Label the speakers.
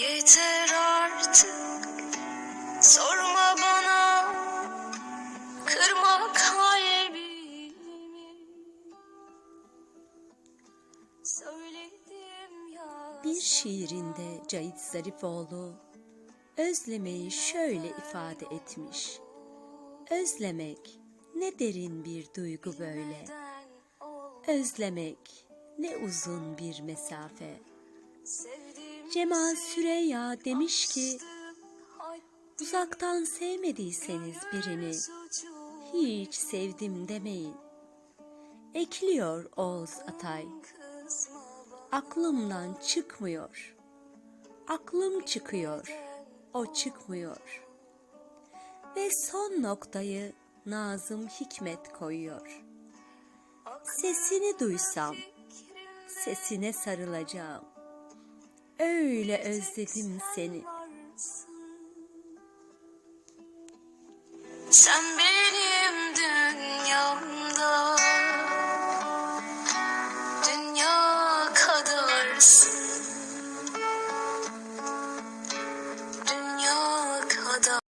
Speaker 1: Yeter artık sorma bana kırma kalbimi Söyledim ya
Speaker 2: Bir şiirinde Cahit Zarifoğlu özlemeyi şöyle ifade etmiş. Özlemek ne derin bir duygu böyle. Özlemek ne uzun bir mesafe.
Speaker 1: sevdim
Speaker 2: Cemal Süreyya demiş ki uzaktan sevmediyseniz birini hiç sevdim demeyin. Ekliyor Oğuz Atay. Aklımdan çıkmıyor. Aklım çıkıyor. O çıkmıyor. Ve son noktayı Nazım Hikmet koyuyor. Sesini duysam, sesine sarılacağım. Öyle özledim seni.
Speaker 1: Sen benim dünyamda Dünya kadarsın